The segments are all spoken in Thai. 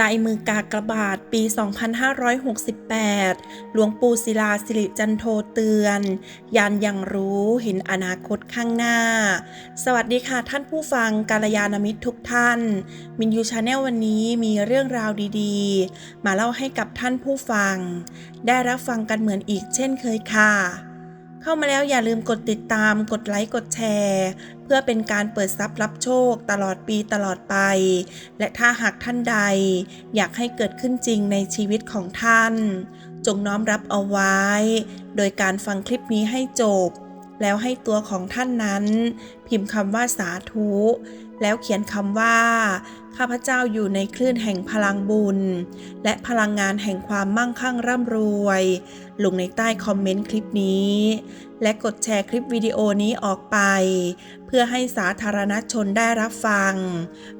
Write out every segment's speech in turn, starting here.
ลายมือกากระบาดปี 2568 หลวงปู่ศิลาสิริจันโทเตือน ยานยังรู้เห็นอนาคตข้างหน้า สวัสดีค่ะท่านผู้ฟังกาลยานมิตรทุกท่าน มินยูชาแนลวันนี้มีเรื่องราวดีๆ มาเล่าให้กับท่านผู้ฟัง ได้รับฟังกันเหมือนอีกเช่นเคยค่ะ เข้ามาแล้วอย่าลืมกดติดตาม กดไลค์ กดแชร์ เพื่อเป็นการเปิดทรัพย์รับโชคตลอดปีตลอดไป และถ้าหากท่านใด อยากให้เกิดขึ้นจริงในชีวิตของท่าน จงน้อมรับเอาไว้ โดยการฟังคลิปนี้ให้จบ แล้วให้ตัวของท่านนั้น พิมพ์คำว่าสาธุ แล้วเขียนคำว่า ข้าพเจ้าอยู่ในคลื่นแห่งพลังบุญ และพลังงานแห่งความมั่งคั่งร่ำรวย ลงในใต้คอมเมนต์คลิปนี้ และกดแชร์คลิปวิดีโอนี้ออกไป เพื่อให้สาธารณชนได้รับฟัง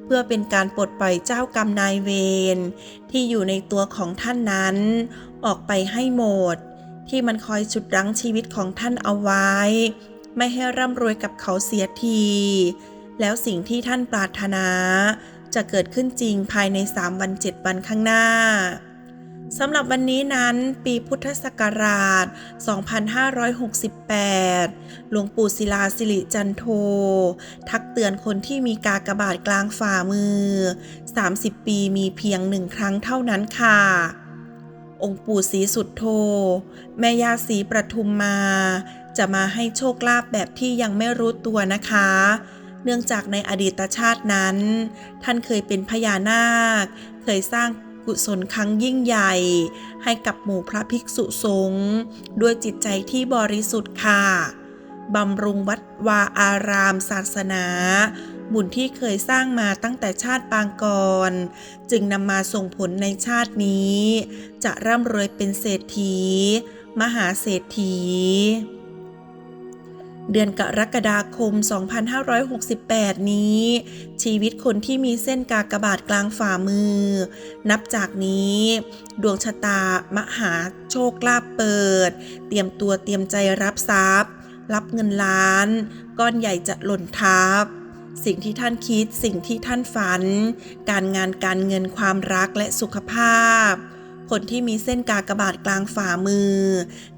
เพื่อเป็นการปลดปล่อยเจ้ากรรมนายเวรที่อยู่ในตัวของท่านนั้น ออกไปให้หมด ที่มันคอยฉุดรั้งชีวิตของท่านเอาไว้ ไม่ให้ร่ำรวยกับเขาเสียที แล้วสิ่งที่ท่านปรารถนา จะเกิดขึ้นจริงภายใน 3 วัน 7 วันข้างหน้าสำหรับวันนี้นั้นปีพุทธศักราช 2568 หลวงปู่ศิลาสิริจันโท ทักเตือนคนที่มีกากบาทกลางฝ่ามือ 30 ปีมีเพียงหนึ่งครั้งเท่านั้นค่ะ องค์ปู่ศรีสุดโท แม่ยาศรีประทุมมา จะมาให้โชคลาภแบบที่ยังไม่รู้ตัวนะคะ เนื่องจากในอดีตชาตินั้น ท่านเคยเป็นพญานาค เคยสร้างกุศลครั้งยิ่งใหญ่ ให้กับหมู่พระภิกษุสงฆ์ด้วยจิตใจที่บริสุทธิ์ค่ะบำรุงวัดวาอารามศาสนา บุญที่เคยสร้างมาตั้งแต่ชาติปางก่อน จึงนำมาส่งผลในชาตินี้ จะร่ำรวยเป็นเศรษฐี มหาเศรษฐี เดือนกรกฎาคม 2568 นี้ ชีวิตคนที่มีเส้นกากบาทกลางฝ่ามือ นับจากนี้ ดวงชะตามหาโชคลาภเปิด เตรียมตัวเตรียมใจรับทรัพย์ รับเงินล้าน ก้อนใหญ่จะหล่นทับสิ่งที่ท่านคิดสิ่งที่ท่านฝัน การงานการเงินความรักและสุขภาพ คนที่มีเส้นกากบาทกลางฝ่ามือ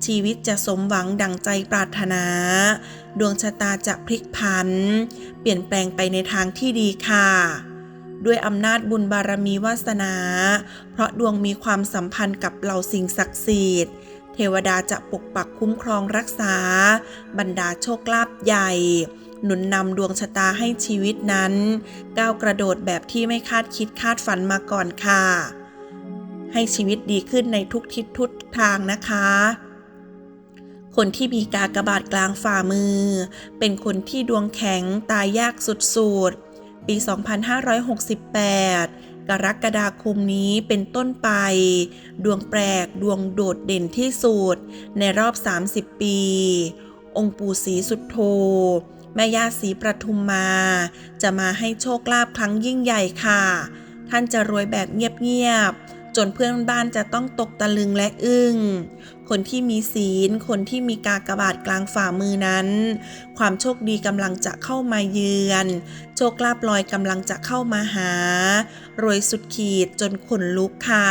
ชีวิตจะสมหวังดังใจปรารถนา ดวงชะตาจะพลิกผัน เปลี่ยนแปลงไปในทางที่ดีค่ะ ด้วยอำนาจบุญบารมีวาสนา เพราะดวงมีความสัมพันธ์กับเหล่าสิ่งศักดิ์สิทธิ์เทวดาจะปกปักคุ้มครองรักษา บรรดาโชคลาภใหญ่ หนุนนำดวงชะตาให้ชีวิตนั้น ก้าวกระโดดแบบที่ไม่คาดคิดคาดฝันมาก่อนค่ะ ให้ชีวิตดีขึ้นในทุกทิศทุกทางนะคะ คนที่มีกากบาทกลางฝ่ามือ เป็นคนที่ดวงแข็งตายยากสุดๆ ปี 2568กรกฎาคมนี้เป็นต้นไป ดวงแปลกดวงโดดเด่นที่สุด ในรอบ 30 ปี องค์ปู่ศรีสุดโท แม่ย่าศรีประทุมมา จะมาให้โชคลาภครั้งยิ่งใหญ่ค่ะ ท่านจะรวยแบบเงียบๆ จนเพื่อนบ้านจะต้องตกตะลึงและอึ้ง คนที่มีศีล คนที่มีกากบาทกลางฝ่ามือนั้น ความโชคดีกำลังจะเข้ามาเยือน โชคลาภลอยกำลังจะเข้ามาหา รวยสุดขีดจนขนลุกค่ะ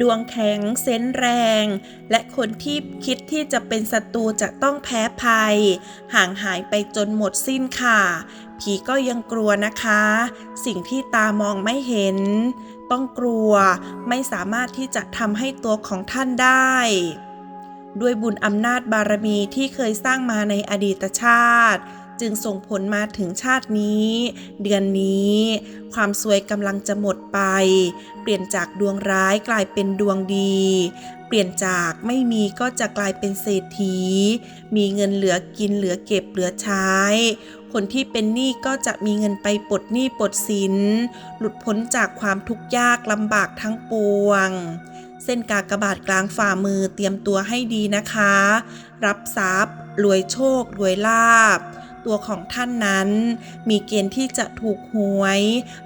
ดวงแข็งเซนแรง และคนที่คิดที่จะเป็นศัตรูจะต้องแพ้ภัย ห่างหายไปจนหมดสิ้นค่ะ ผีก็ยังกลัวนะคะ สิ่งที่ตามองไม่เห็น ต้องกลัวไม่สามารถที่จะทำให้ตัวของท่านได้ ด้วยบุญอำนาจบารมีที่เคยสร้างมาในอดีตชาติ จึงส่งผลมาถึงชาตินี้ เดือนนี้ ความสวยกำลังจะหมดไป เปลี่ยนจากดวงร้ายกลายเป็นดวงดี เปลี่ยนจากไม่มีก็จะกลายเป็นเศรษฐี มีเงินเหลือกินเหลือเก็บเหลือใช้ คนที่เป็นหนี้ก็จะมีเงินไปปลดหนี้ปลดสิน หลุดพ้นจากความทุกข์ยากลำบากทั้งปวง เส้นกากบาทกลางฝ่ามือเตรียมตัวให้ดีนะคะ รับทรัพย์ รวยโชค รวยลาบ ตัวของท่านนั้น มีเกณฑ์ที่จะถูกหวย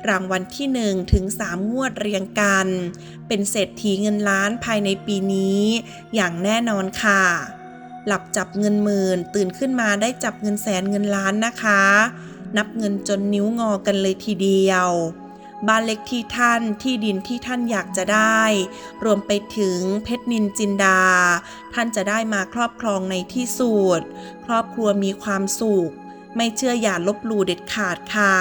รางวัลที่ 1 ถึง 3 งวดเรียงกัน เป็นเศรษฐีเงินล้านภายในปีนี้ อย่างแน่นอนค่ะ หลับจับเงินหมื่น ตื่นขึ้นมาได้จับเงินแสนเงินล้านนะคะ นับเงินจนนิ้วงอกันเลยทีเดียวบ้านเล็กที่ท่านที่ดินที่ท่านอยากจะได้ รวมไปถึงเพชรนินจินดา ท่านจะได้มาครอบครองในที่สุดครอบครัวมีความสุข ไม่เชื่ออย่าลบหลู่เด็ดขาดค่ะ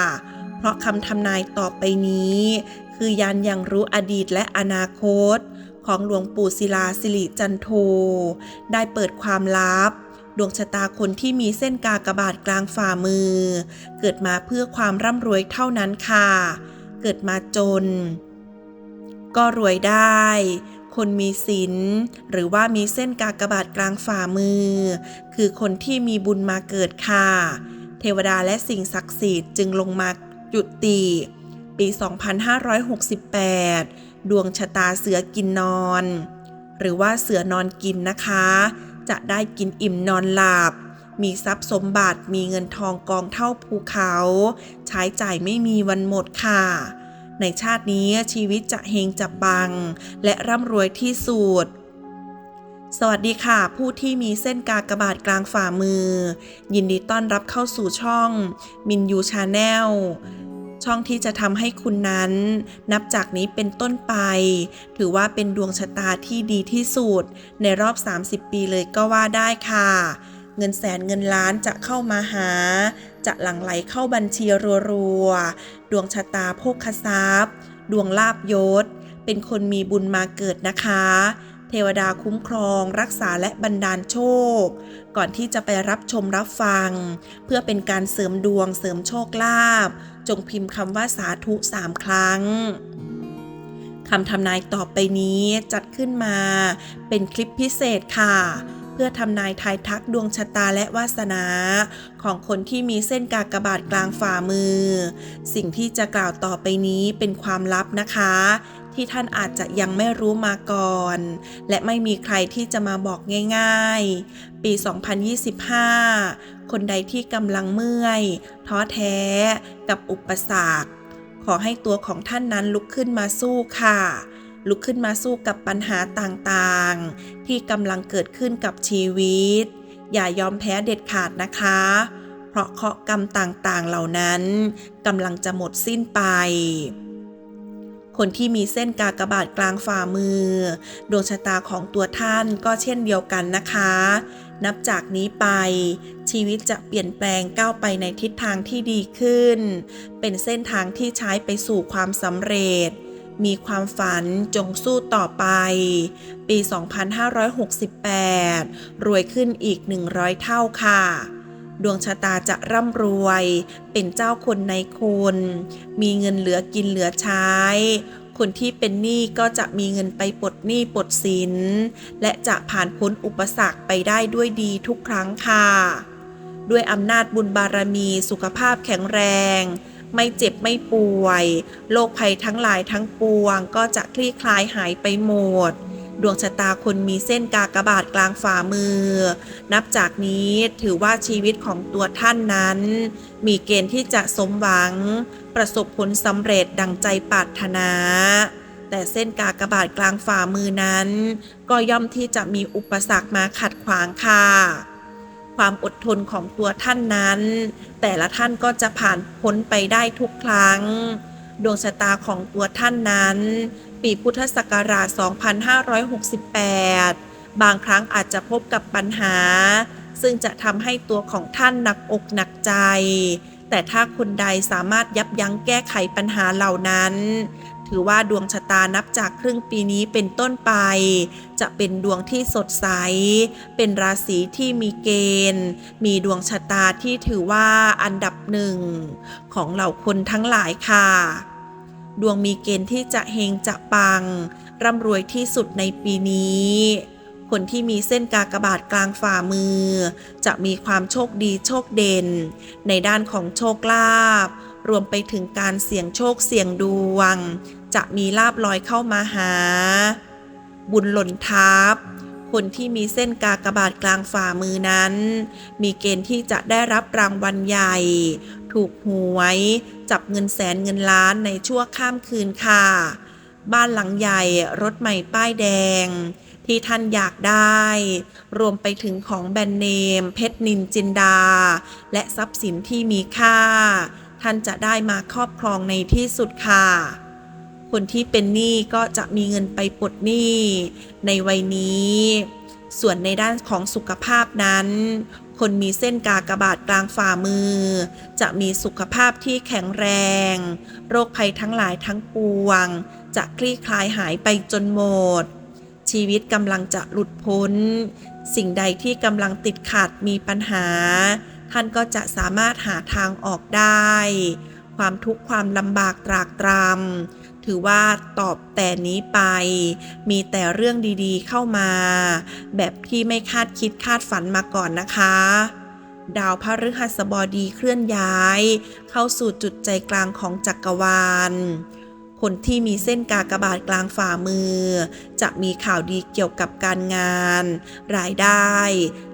เพราะคำทำนายต่อไปนี้ คือยันยังรู้อดีตและอนาคต ของหลวงปู่ศิลาสิริจันโท ได้เปิดความลับ ดวงชะตาคนที่มีเส้นกากบาทกลางฝ่ามือ เกิดมาเพื่อความร่ำรวยเท่านั้นค่ะ เกิดมาจน ก็รวยได้คนมีศีลหรือว่ามีเส้นกากบาทกลางฝ่ามือ คือคนที่มีบุญมาเกิดค่ะ เทวดาและสิ่งศักดิ์สิทธิ์จึงลงมาจุดติปี 2568 ดวงชะตาเสือกินนอน หรือว่าเสือนอนกินนะคะ จะได้กินอิ่มนอนหลับ มีทรัพย์สมบัติมีเงินทองกองเท่าภูเขา ใช้จ่ายไม่มีวันหมดค่ะ ในชาตินี้ชีวิตจะเฮงจะปัง และร่ำรวยที่สุด สวัสดีค่ะ ผู้ที่มีเส้นกากบาทกลางฝ่ามือ ยินดีต้อนรับเข้าสู่ช่องมินยูชาแนลช่องที่จะทำให้คุณนั้น นับจากนี้เป็นต้นไป ถือว่าเป็นดวงชะตาที่ดีที่สุด ในรอบ 30 ปีเลยก็ว่าได้ค่ะ เงินแสนเงินล้านจะเข้ามาหา จะหลั่งไหลเข้าบัญชีรัวๆ ดวงชะตาโภคทรัพย์ ดวงลาบยศ เป็นคนมีบุญมาเกิดนะคะ เทวดาคุ้มครอง รักษาและบันดาลโชค ก่อนที่จะไปรับชมรับฟัง เพื่อเป็นการเสริมดวงเสริมโชคลาภจงพิมพ์คำว่าสาธุสามครั้งคำทำนายต่อไปนี้จัดขึ้นมาเป็นคลิปพิเศษค่ะ เพื่อทำนายทายทักดวงชะตาและวาสนา ของคนที่มีเส้นกากบาทกลางฝ่ามือ สิ่งที่จะกล่าวต่อไปนี้เป็นความลับนะคะ ที่ท่านอาจจะยังไม่รู้มาก่อน และไม่มีใครที่จะมาบอกง่ายๆ ปี 2025 คนใดที่กำลังเมื่อย ท้อแท้กับอุปสรรค ขอให้ตัวของท่านนั้นลุกขึ้นมาสู้ค่ะ ลุกขึ้นมาสู้กับปัญหาต่างๆ ที่กำลังเกิดขึ้นกับชีวิต อย่ายอมแพ้เด็ดขาดนะคะเพราะเคาะกรรมต่างๆ เหล่านั้นกำลังจะหมดสิ้นไป คนที่มีเส้นกากบาทกลางฝ่ามือ ดวงชะตาของตัวท่านก็เช่นเดียวกันนะคะ นับจากนี้ไป ชีวิตจะเปลี่ยนแปลงก้าวไปในทิศทางที่ดีขึ้น เป็นเส้นทางที่ใช้ไปสู่ความสำเร็จ มีความฝันจงสู้ต่อไป ปี 2568 รวยขึ้นอีก 100 เท่าค่ะ ดวงชะตาจะร่ำรวย เป็นเจ้าคนในคน มีเงินเหลือกินเหลือใช้ คนที่เป็นหนี้ก็จะมีเงินไปปลดหนี้ปลดสิน และจะผ่านพ้นอุปสรรคไปได้ด้วยดีทุกครั้งค่ะ ด้วยอำนาจบุญบารมีสุขภาพแข็งแรงไม่เจ็บไม่ป่วย โรคภัยทั้งหลายทั้งปวงก็จะคลี่คลายหายไปหมด ดวงชะตาคนมีเส้นกากบาทกลางฝ่ามือ นับจากนี้ถือว่าชีวิตของตัวท่านนั้น มีเกณฑ์ที่จะสมหวัง ประสบผลสำเร็จดังใจปรารถนาแต่เส้นกากบาทกลางฝ่ามือนั้น ก็ย่อมที่จะมีอุปสรรคมาขัดขวางค่ะ ความอดทนของตัวท่านนั้น แต่ละท่านก็จะผ่านพ้นไปได้ทุกครั้ง ดวงชะตาของตัวท่านนั้น ปีพุทธศักราช 2568 บางครั้งอาจจะพบกับปัญหา ซึ่งจะทำให้ตัวของท่านหนักอกหนักใจ แต่ถ้าคนใดสามารถยับยั้งแก้ไขปัญหาเหล่านั้น ถือว่าดวงชะตานับจากครึ่งปีนี้เป็นต้นไป จะเป็นดวงที่สดใส เป็นราศีที่มีเกณฑ์ มีดวงชะตาที่ถือว่าอันดับหนึ่งของเหล่าคนทั้งหลายค่ะ ดวงมีเกณฑ์ที่จะเฮงจะปัง ร่ำรวยที่สุดในปีนี้ คนที่มีเส้นกากบาทกลางฝ่ามือ จะมีความโชคดีโชคเด่น ในด้านของโชคลาภรวมไปถึงการเสี่ยงโชคเสี่ยงดวง จะมีลาบลอยเข้ามาหา บุญหล่นทับ คนที่มีเส้นกากบาทกลางฝ่ามือนั้น มีเกณฑ์ที่จะได้รับรางวัลใหญ่ ถูกหวย จับเงินแสนเงินล้านในชั่วข้ามคืนค่ะ บ้านหลังใหญ่รถใหม่ป้ายแดง ที่ท่านอยากได้ รวมไปถึงของแบรนด์เนม เพชรนินจินดา และทรัพย์สินที่มีค่า ท่านจะได้มาครอบครองในที่สุดค่ะ คนที่เป็นหนี้ก็จะมีเงินไปปลดหนี้ในวัยนี้ ส่วนในด้านของสุขภาพนั้น คนมีเส้นกากบาทกลางฝ่ามือ จะมีสุขภาพที่แข็งแรง โรคภัยทั้งหลายทั้งปวง จะคลี่คลายหายไปจนหมด ชีวิตกำลังจะหลุดพ้น สิ่งใดที่กำลังติดขัดมีปัญหา ท่านก็จะสามารถหาทางออกได้ ความทุกข์ความลำบากตรากตรำ ถือว่าตอบแต่นี้ไป มีแต่เรื่องดีๆเข้ามา แบบที่ไม่คาดคิดคาดฝันมาก่อนนะคะ ดาวพฤหัสบดีเคลื่อนย้าย เข้าสู่จุดใจกลางของจักรวาล คนที่มีเส้นกากบาทกลางฝ่ามือ จะมีข่าวดีเกี่ยวกับการงาน รายได้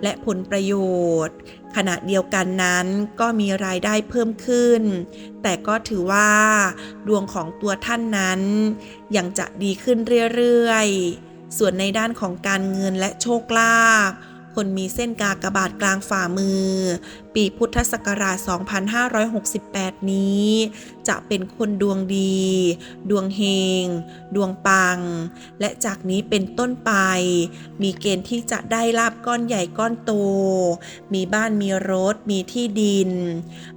และผลประโยชน์ ขณะเดียวกันนั้นก็มีรายได้เพิ่มขึ้น แต่ก็ถือว่าดวงของตัวท่านนั้น ยังจะดีขึ้นเรื่อยๆ ส่วนในด้านของการเงินและโชคลาภ คนมีเส้นกากบาทกลางฝ่ามือ ปีพุทธศักราช 2568 นี้ จะเป็นคนดวงดี ดวงเฮง ดวงปัง และจากนี้เป็นต้นไป มีเกณฑ์ที่จะได้ลาบก้อนใหญ่ก้อนโต มีบ้านมีรถ มีที่ดิน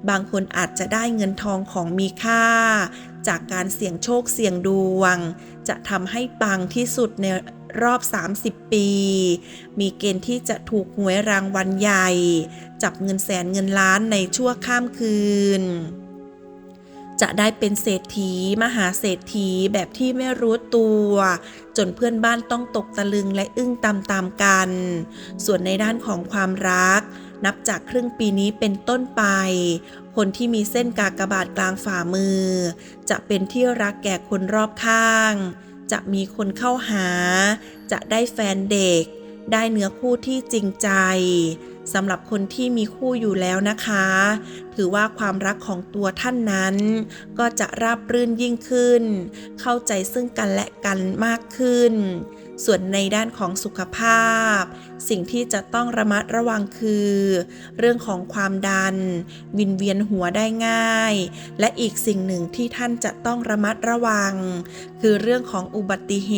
บางคนอาจจะได้เงินทองของมีค่า จากการเสี่ยงโชคเสี่ยงดวง จะทำให้ปังที่สุดใน รอบ 30 ปี มีเกณฑ์ที่จะถูกหวยรางวัลใหญ่ จับเงินแสนเงินล้านในชั่วข้ามคืน จะได้เป็นเศรษฐีมหาเศรษฐีแบบที่ไม่รู้ตัว จนเพื่อนบ้านต้องตกตะลึงและอึ้งตามๆกัน ส่วนในด้านของความรัก นับจากครึ่งปีนี้เป็นต้นไปคนที่มีเส้นกากบาทกลางฝ่ามือ จะเป็นที่รักแก่คนรอบข้าง จะมีคนเข้าหา จะได้แฟนเด็ก ได้เนื้อคู่ที่จริงใจ สำหรับคนที่มีคู่อยู่แล้วนะคะ ถือว่าความรักของตัวท่านนั้น ก็จะราบรื่นยิ่งขึ้น เข้าใจซึ่งกันและกันมากขึ้น ส่วนในด้านของสุขภาพ สิ่งที่จะต้องระมัดระวังคือ เรื่องของความดัน วินเวียนหัวได้ง่าย และอีกสิ่งหนึ่งที่ท่านจะต้องระมัดระวัง คือเรื่องของอุบัติเห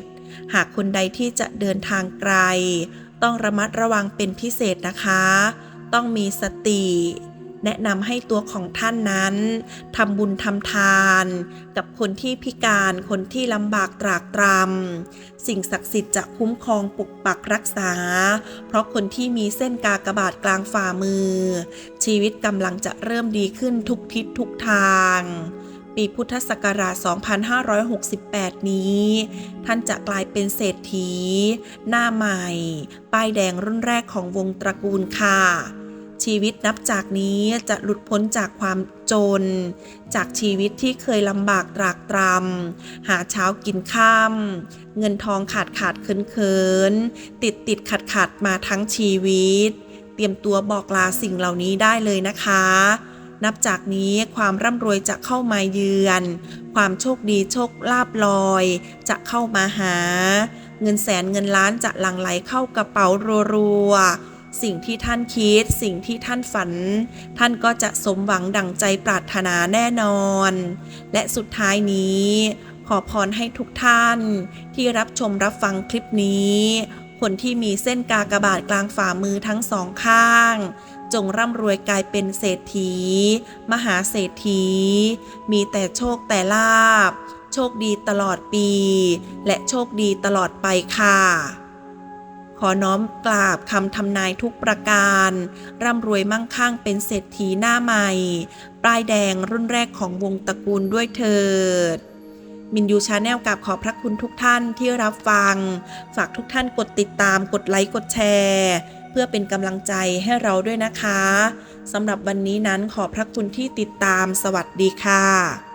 ตุ หากคนใดที่จะเดินทางไกล ต้องระมัดระวังเป็นพิเศษนะคะ ต้องมีสติ แนะนำให้ตัวของท่านนั้นทำบุญทำทาน กับคนที่พิการคนที่ลำบากตรากตรำสิ่งศักดิ์สิทธิ์จะคุ้มครองปกปักรักษา เพราะคนที่มีเส้นกากบาทกลางฝ่ามือ ชีวิตกำลังจะเริ่มดีขึ้นทุกทิศทุกทาง ปีพุทธศักราช 2568 นี้ ท่านจะกลายเป็นเศรษฐี หน้าใหม่ ป้ายแดงรุ่นแรกของวงตระกูลค่ะ ชีวิตนับจากนี้จะหลุดพ้นจากความจน จากชีวิตที่เคยลำบากตรากตรำหาเช้ากินข้าม เงินทองขาดขาดเคินเคินติดติดขัดขัดมาทั้งชีวิต เตรียมตัวบอกลาสิ่งเหล่านี้ได้เลยนะคะ นับจากนี้ความร่ำรวยจะเข้ามาเยือน ความโชคดีโชคลาบลอย จะเข้ามาหา เงินแสนเงินล้านจะหลั่งไหลเข้ากระเป๋ารัวๆ สิ่งที่ท่านคิด สิ่งที่ท่านฝัน ท่านก็จะสมหวังดั่งใจปรารถนาแน่นอน และสุดท้ายนี้ ขอพรให้ทุกท่านที่รับชมรับฟังคลิปนี้ คนที่มีเส้นกากบาทกลางฝ่ามือทั้งสองข้าง จงร่ำรวยกลายเป็นเศรษฐี มหาเศรษฐี มีแต่โชคแต่ลาบ โชคดีตลอดปี และโชคดีตลอดไปค่ะ ขอน้อมกราบคำทำนายทุกประการ ร่ำรวยมั่งคั่งเป็นเศรษฐีหน้าใหม่ ปลายแดงรุ่นแรกของวงตระกูลด้วยเถิดมินยูชาแนลกับขอบพระคุณทุกท่านที่รับฟัง ฝากทุกท่านกดติดตาม กดไลค์ กดแชร์ พื่อเป็นกำลังใจให้เราด้วยนะคะสำหรับวันนี้นั้นขอบพระคุณที่ติดตามสวัสดีค่ะ